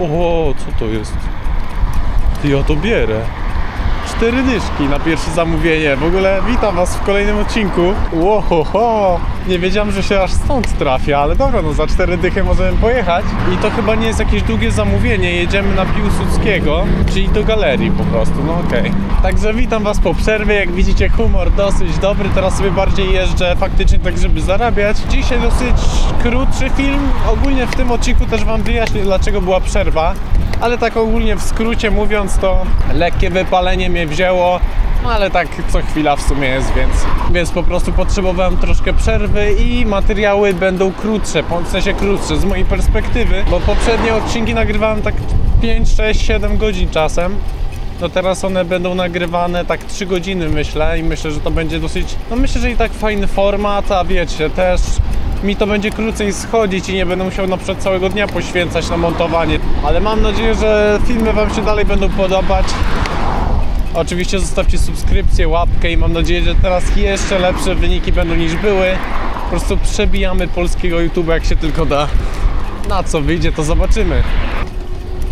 O, co to jest? Ty, ja to bierę. Cztery dyszki na pierwsze zamówienie. W ogóle witam was w kolejnym odcinku. Łohoho! Nie wiedziałem, że się aż stąd trafia, ale dobra, no za cztery dychy możemy pojechać. I to chyba nie jest jakieś długie zamówienie. Jedziemy na Piłsudskiego, czyli do galerii po prostu, no okej. Także witam was po przerwie. Jak widzicie, humor dosyć dobry. Teraz sobie bardziej jeżdżę faktycznie tak, żeby zarabiać. Dzisiaj dosyć krótszy film. Ogólnie w tym odcinku też wam wyjaśnię, dlaczego była przerwa. Ale tak ogólnie w skrócie mówiąc, to lekkie wypalenie mnie wzięło, no ale tak co chwila w sumie jest, więc, więc po prostu potrzebowałem troszkę przerwy i materiały będą krótsze, w sensie krótsze z mojej perspektywy, bo poprzednie odcinki nagrywałem tak 5, 6, 7 godzin czasem. No teraz one będą nagrywane tak 3 godziny myślę i myślę, że to będzie dosyć, no myślę, że i tak fajny format, a wiecie, też mi to będzie krócej schodzić i nie będę musiał na przykład całego dnia poświęcać na montowanie. Ale mam nadzieję, że filmy Wam się dalej będą podobać. Oczywiście zostawcie subskrypcję, łapkę i mam nadzieję, że teraz jeszcze lepsze wyniki będą niż były. Po prostu przebijamy polskiego YouTube jak się tylko da. Na co wyjdzie, to zobaczymy.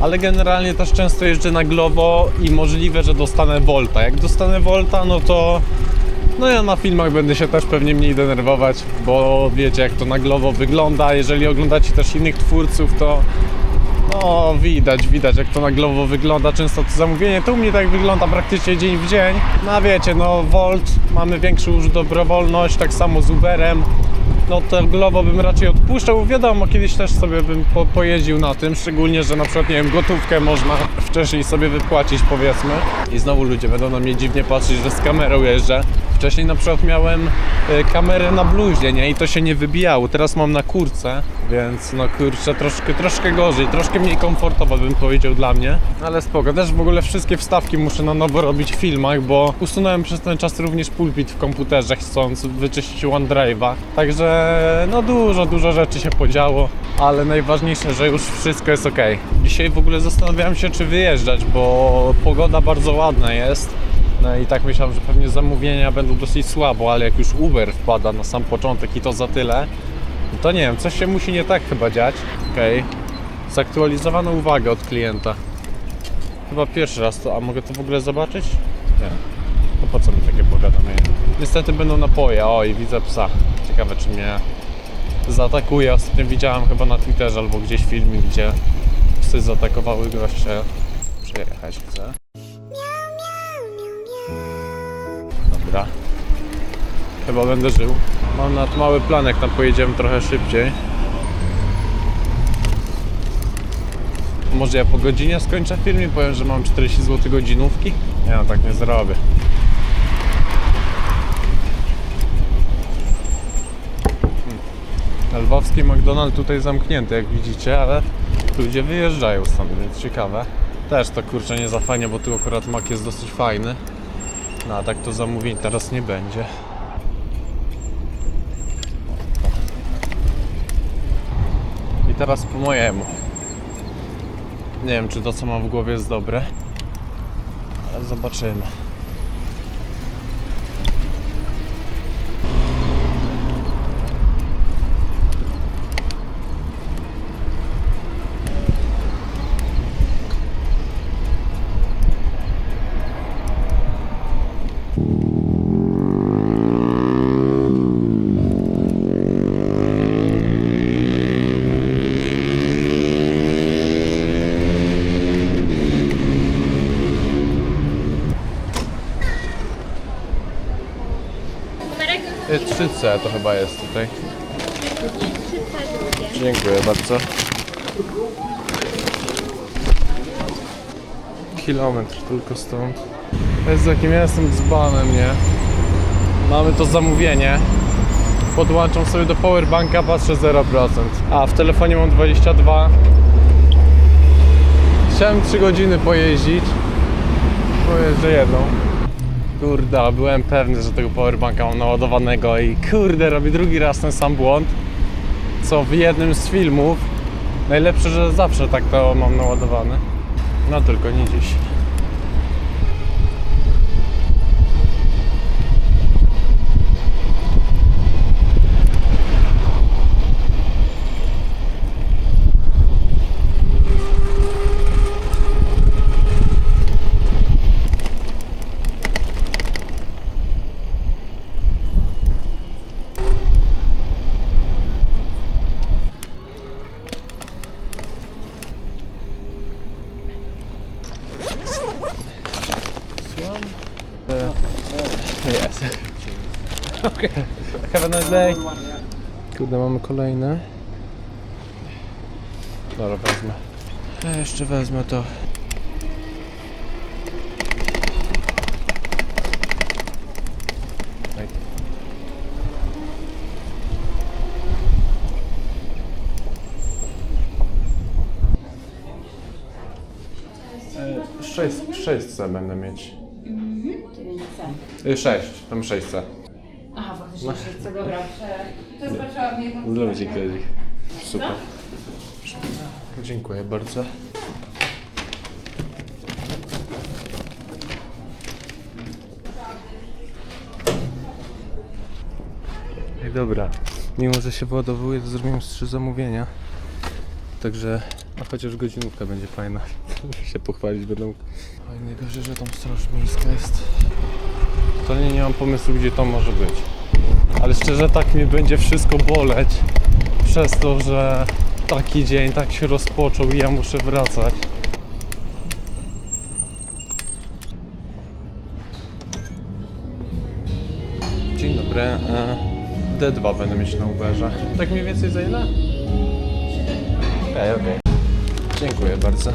Ale generalnie też często jeżdżę na Glovo i możliwe, że dostanę Volta. Jak dostanę Volta, no to no ja na filmach będę się też pewnie mniej denerwować, bo wiecie jak to na Glovo wygląda. Jeżeli oglądacie też innych twórców, to no widać, widać jak to na wygląda. Często to zamówienie to u mnie tak wygląda praktycznie dzień w dzień. No wiecie, no Volt, mamy większą już dobrowolność, tak samo z Uberem. No to Glovo bym raczej odpuszczał. Wiadomo, kiedyś też sobie bym po, pojeździł na tym, szczególnie, że na przykład, nie wiem, gotówkę można wcześniej sobie wypłacić, powiedzmy. I znowu ludzie będą na mnie dziwnie patrzeć, że z kamerą jeżdżę. Wcześniej na przykład miałem e, kamerę na bluzie, nie? I to się nie wybijało. Teraz mam na kurce, więc no kurczę, troszkę, troszkę gorzej, troszkę mniej komfortowo bym powiedział dla mnie. Ale spoko, też w ogóle wszystkie wstawki muszę na nowo robić w filmach, bo usunąłem przez ten czas również pulpit w komputerze, chcąc wyczyścić OneDrive'a. Także no dużo, dużo rzeczy się podziało, ale najważniejsze, że już wszystko jest ok. Dzisiaj w ogóle zastanawiałem się, czy wyjeżdżać, bo pogoda bardzo ładna jest. No i tak myślałem, że pewnie zamówienia będą dosyć słabo, ale jak już Uber wpada na sam początek i to za tyle, to nie wiem, coś się musi nie tak chyba dziać. Okej. Zaktualizowano uwagę od klienta. Chyba pierwszy raz to, a mogę to w ogóle zobaczyć? Nie. To po co mi takie powiadomienie? Niestety będą napoje, oj, widzę psa. Ciekawe czy mnie zaatakuje. Ostatnio widziałem chyba na Twitterze albo gdzieś filmik, gdzie psy zaatakowały gościa. Przejechać chcę. Dobra. Chyba będę żył. Mam nawet mały plan, jak tam pojedziemy trochę szybciej. Może ja po godzinie skończę film i powiem, że mam 40 zł godzinówki? Nie, no tak nie zrobię. Lwowski McDonald's tutaj zamknięty, jak widzicie, ale ludzie wyjeżdżają stąd, więc ciekawe. Też to kurczę nie za fajnie, bo tu akurat mak jest dosyć fajny. No a tak to zamówień teraz nie będzie. I teraz po mojemu. Nie wiem, czy to co mam w głowie jest dobre, ale zobaczymy. 3C to chyba jest tutaj. 3C drugie. Dziękuję bardzo. Kilometr tylko stąd. Jest jakim ja jestem dzbanem, nie? Mamy to zamówienie. Podłączam sobie do powerbanka, patrzę 0%. A, w telefonie mam 22. Chciałem 3 godziny pojeździć. Pojeżdżę jedną. Kurde, byłem pewny, że tego powerbanka mam naładowanego i kurde, robię drugi raz ten sam błąd co w jednym z filmów. Najlepsze, że zawsze tak to mam naładowane. No tylko nie dziś. Kurde, mamy kolejne. Dobra, wezmę. Ja jeszcze wezmę to. Ej. E, Sześć, sześćce będę mieć. E, Sześć, tam sześćce. Aha, faktycznie, co dobra. To zobaczyłam jedną Ludzik, ludzik. Super. Dziękuję bardzo. Ej, dobra. Mimo, że się wyładowuje, to zrobimy z trzy zamówienia. Także, a chociaż godzinówka będzie fajna. się pochwalić będą. Oj, najgorzej, że tam straż miejska jest. Totalnie nie mam pomysłu, gdzie to może być. Ale szczerze, tak mi będzie wszystko boleć przez to, że taki dzień tak się rozpoczął i ja muszę wracać. Dzień dobry. e, D2 będę mieć na Uberze. Tak mniej więcej za ile? Okej, okej. Dziękuję bardzo.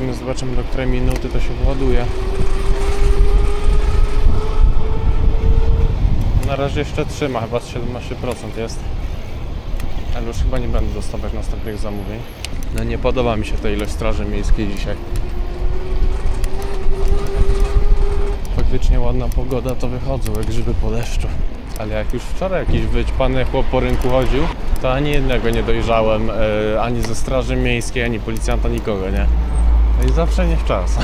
Sumie zobaczymy do której minuty to się właduje. Na razie jeszcze trzyma, chyba z 17% jest. Ale już chyba nie będę dostawać następnych zamówień. No nie podoba mi się ta ilość straży miejskiej dzisiaj. Faktycznie ładna pogoda, to wychodzą jak grzyby po deszczu. Ale jak już wczoraj jakiś wyćpany chłop po rynku chodził, to ani jednego nie dojrzałem, e, ani ze straży miejskiej, ani policjanta, nikogo, nie? No i zawsze nie w czas.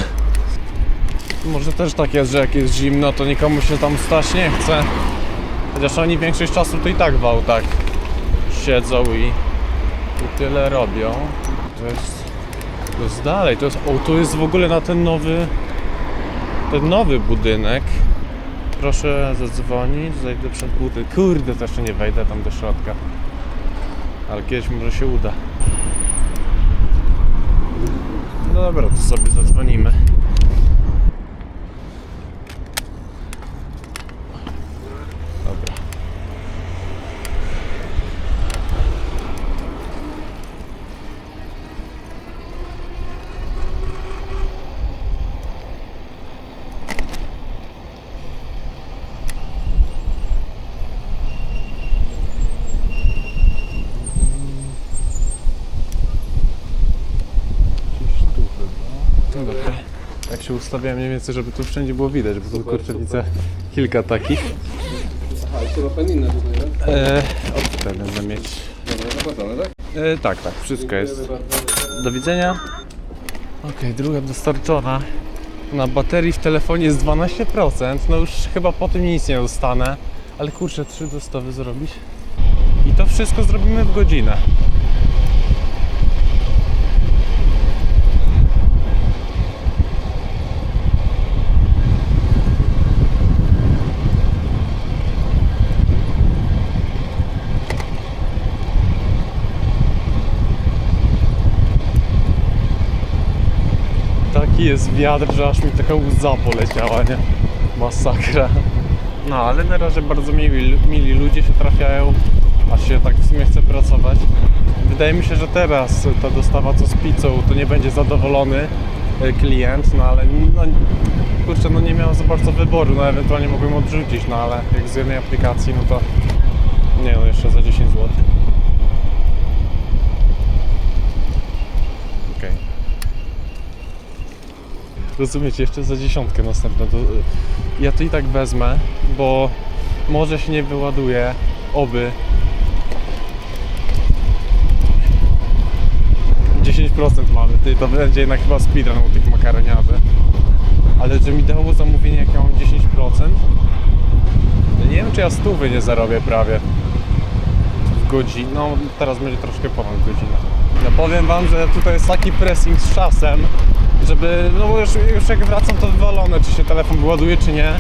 Może też tak jest, że jak jest zimno, to nikomu się tam stać nie chce. Chociaż oni większość czasu to i tak w autach siedzą i, i tyle robią. To jest, to jest dalej, to jest, o tu jest w ogóle na ten nowy, ten nowy budynek. Proszę zadzwonić, zajdę przed budynek. Kurde, jeszcze nie wejdę tam do środka. Ale kiedyś może się uda. No dobra, to sobie zadzwonimy. Dobra. Gdzieś tu chyba. No dobra. Tak się ustawiałem mniej więcej, żeby tu wszędzie było widać, bo tu kurczę widzę kilka takich. Aha, i chyba peninę tutaj, tak? E, o, tutaj będę mieć. Dobra, zapłacone, tak? E, tak, tak, wszystko jest. Do widzenia. Okej, druga dostarczona. Na baterii w telefonie jest 12%. No już chyba po tym nic nie dostanę. Ale kurczę, trzy dostawy zrobić. I to wszystko zrobimy w godzinę. Taki jest wiatr, że aż mi taka łza poleciała, nie? Masakra. No, ale na razie bardzo mili, mili ludzie się trafiają, aż się tak w sumie chce pracować. Wydaje mi się, że teraz ta dostawa co z pizzą, to nie będzie zadowolony e, klient, no ale no, kurczę, no nie miałem za bardzo wyboru, no ewentualnie mogłem odrzucić, no ale jak z jednej aplikacji, no to nie no, jeszcze za 10 zł. Okej. Rozumiecie, jeszcze za dziesiątkę następne. To, y, ja to i tak wezmę, bo może się nie wyładuje, oby. 10% mamy, ty, to będzie jednak chyba speedrun u tych makaroniarzy. Ale że mi dało zamówienie, jak ja mam 10%, to nie wiem, czy ja stówy nie zarobię prawie w godzinę. No, teraz będzie troszkę ponad godzinę. No powiem wam, że tutaj jest taki pressing z czasem, żeby, no bo już, już jak wracam to wywalone, czy się telefon wyładuje, czy nie.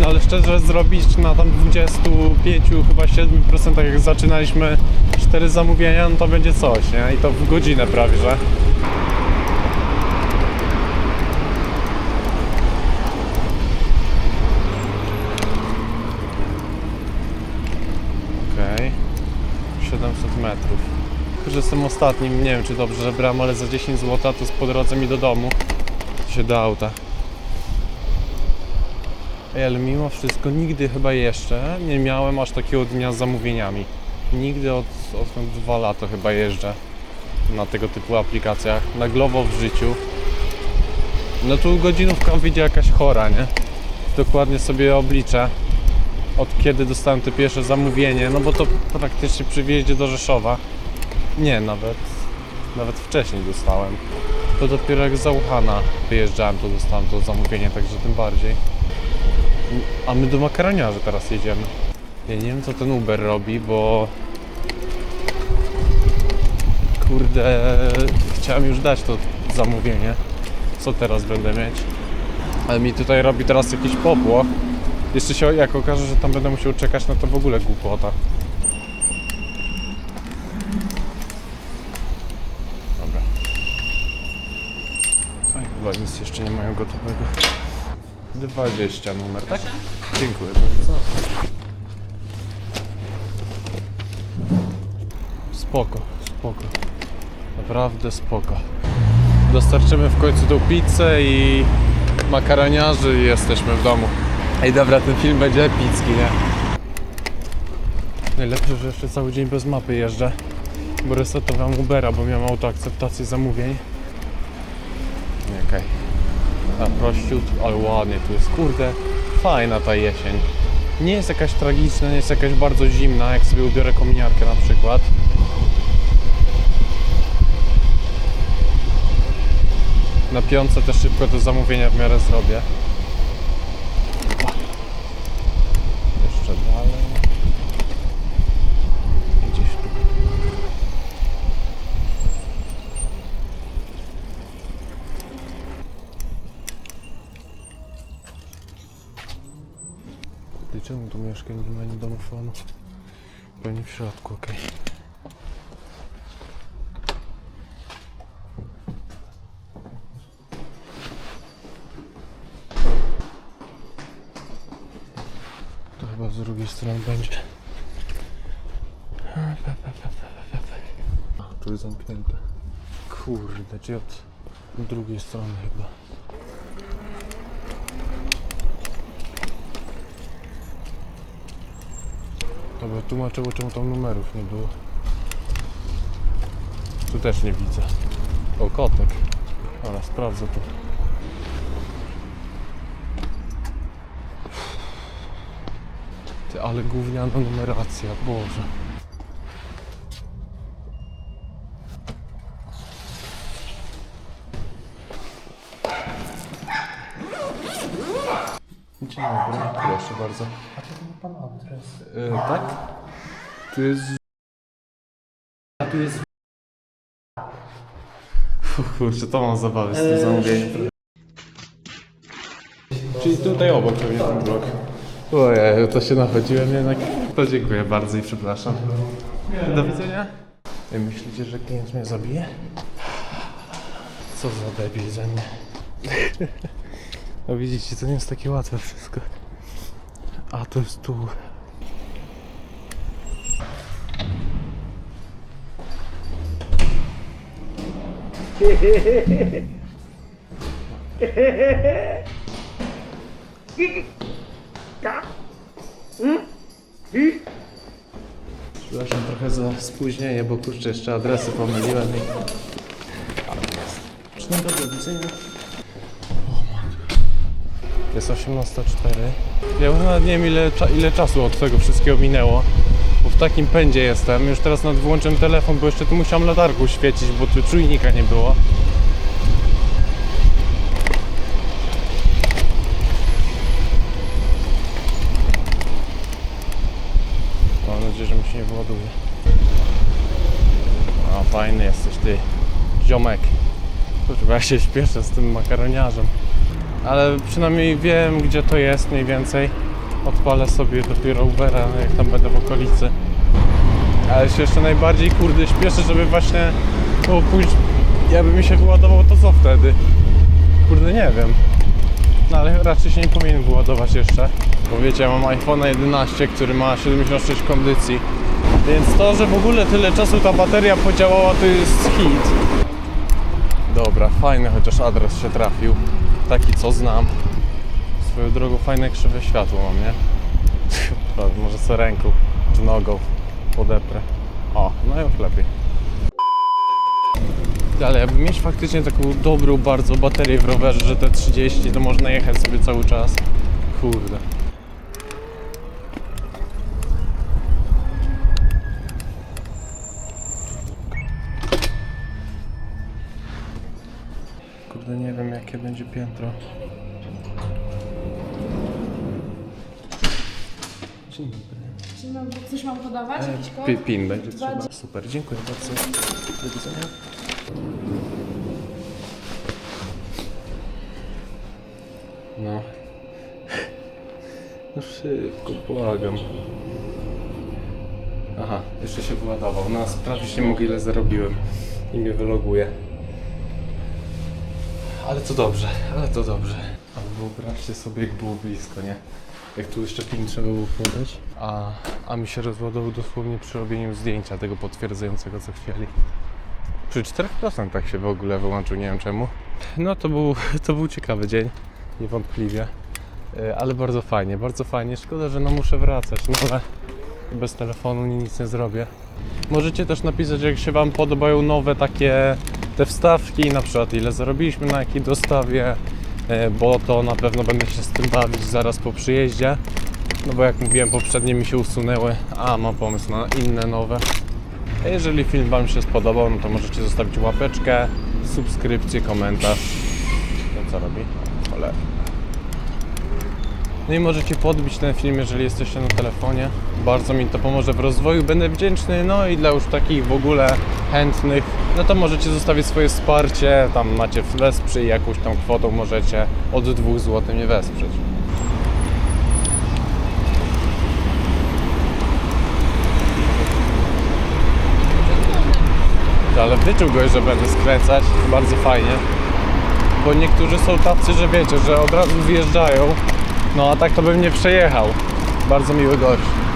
No ale szczerze zrobić na tam 25, chyba 7% jak zaczynaliśmy 4 zamówienia, no to będzie coś, nie? I to w godzinę prawie, że. Że jestem ostatnim, nie wiem czy dobrze, że brałem, ale za 10 zł to jest po drodze mi do domu. Się do auta. Ej, ale mimo wszystko nigdy chyba jeszcze nie miałem aż takiego dnia z zamówieniami. Nigdy od, od dwa lata chyba jeżdżę na tego typu aplikacjach. Na Glovo w życiu. No tu godzinówka wyjdzie jakaś chora, nie? Dokładnie sobie obliczę od kiedy dostałem to pierwsze zamówienie, no bo to praktycznie przy wjeździe do Rzeszowa. Nie, nawet, nawet wcześniej dostałem. To dopiero jak z Zauchana wyjeżdżałem, to dostałem to zamówienie, także tym bardziej. A my do makaroniarzy teraz jedziemy. Ja nie wiem co ten Uber robi, bo kurde, chciałem już dać to zamówienie. Co teraz będę mieć? Ale mi tutaj robi teraz jakiś popłoch. Jeszcze się jak okaże, że tam będę musiał czekać, no to w ogóle głupota. Jeszcze nie mają gotowego. 20 numer, tak? Dziękuję bardzo. Spoko, spoko. Naprawdę spoko. Dostarczymy w końcu tą pizzę i makaroniarzy i jesteśmy w domu. Ej dobra, ten film będzie epicki, nie? Najlepsze, że jeszcze cały dzień bez mapy jeżdżę. Bo resetowałem Ubera, bo miałem autoakceptację zamówień. Okej. A prościut, ale ładnie tu jest. Kurde, fajna ta jesień. Nie jest jakaś tragiczna, nie jest jakaś bardzo zimna, jak sobie ubiorę kominiarkę na przykład. Na piątce też szybko te zamówienia w miarę zrobię. Jeszcze dalej. Gdzieś tu. Ty mieszka nie ma ani domofonu? Pewnie w środku. To chyba z drugiej strony będzie. A, tu jest zamknięte. Kurde, czy od drugiej strony chyba. To by tłumaczyło, czemu tam numerów nie było. Tu też nie widzę. O, kotek. Ale sprawdzę to. Ty, ale gówniana numeracja, Boże. Dzień dobry, proszę bardzo. To pan adres. E, tak? Tu jest... A tu jest. Uff, Kurczę, to mam zabawę z tym zamówieniem. Czyli tutaj obok pewnie ten blok. Ojej, to się nachodziłem jednak. To dziękuję bardzo i przepraszam. Do widzenia. Ej, Myślicie, że klient mnie zabije? Co za debil ze mnie. No widzicie, to nie jest takie łatwe wszystko. A to jest tu. Przepraszam trochę za spóźnienie, bo kurczę jeszcze adresy pomyliłem i... Ale jest. Przynajmniej do widzenia. Jest 18.04. Ja już nawet nie wiem ile, ile czasu od tego wszystkiego minęło. Bo w takim pędzie jestem. Już teraz nawet wyłączyłem telefon, bo jeszcze tu musiałem latarką świecić, bo tu czujnika nie było. Mam nadzieję, że mi się nie wyładuje. A fajny jesteś ty, ziomek. Kurwa, ja się śpieszę z tym makaroniarzem. Ale przynajmniej wiem, gdzie to jest mniej więcej. Odpalę sobie dopiero Ubera, jak tam będę w okolicy. Ale się jeszcze najbardziej, kurde, śpieszę, żeby właśnie no, pójść, jakby mi się wyładował, to co wtedy? Kurde, nie wiem. No ale raczej się nie powinien wyładować jeszcze. Bo wiecie, ja mam iPhone 11, który ma 76 kondycji. Więc to, że w ogóle tyle czasu ta bateria podziałała, to jest hit. Dobra, fajny chociaż adres się trafił. Taki co znam. Swoją drogą fajne krzywe światło mam, nie? Może co ręką czy nogą podeprę. O, no już lepiej. Ale jakby mieć faktycznie taką dobrą bardzo baterię w rowerze, że te 30 to można jechać sobie cały czas. Kurde, jakie będzie piętro. Dzień dobry. Dzień dobry, coś mam podawać? Jakiś kod? Pi- Pin będzie Dwa trzeba. Super, dziękuję bardzo. Do widzenia. No. No szybko, błagam. Aha, jeszcze się wyładował. No, sprawdzić nie mogę ile zarobiłem. I mnie wyloguje. Ale to dobrze, ale to dobrze. Ale wyobraźcie sobie, jak było blisko, nie? Jak tu jeszcze pin trzeba było podać. A, a mi się rozładował dosłownie przy robieniu zdjęcia tego potwierdzającego, co chcieli. Przy 4% się w ogóle wyłączył, nie wiem czemu. No to był, to był ciekawy dzień, niewątpliwie. E, Ale bardzo fajnie, bardzo fajnie. Szkoda, że no muszę wracać, no ale bez telefonu nic nie zrobię. Możecie też napisać, jak się Wam podobają nowe takie te wstawki, na przykład ile zarobiliśmy na jakiej dostawie, e, bo to na pewno będę się z tym bawić zaraz po przyjeździe. No bo jak mówiłem, poprzednie mi się usunęły, a mam pomysł na inne nowe. Jeżeli film Wam się spodobał, no to możecie zostawić łapeczkę, subskrypcję, komentarz. No co robi? Cholera. No i możecie podbić ten film, jeżeli jesteście na telefonie. Bardzo mi to pomoże w rozwoju, będę wdzięczny. No i dla już takich w ogóle chętnych, no to możecie zostawić swoje wsparcie. Tam macie wesprzyj jakąś tam kwotą, możecie od 2 zł mnie wesprzeć. Ale wyczuł że będę skręcać, bardzo fajnie. Bo niektórzy są tacy, że wiecie, że od razu wjeżdżają. No a tak to bym nie przejechał. Bardzo miły gość.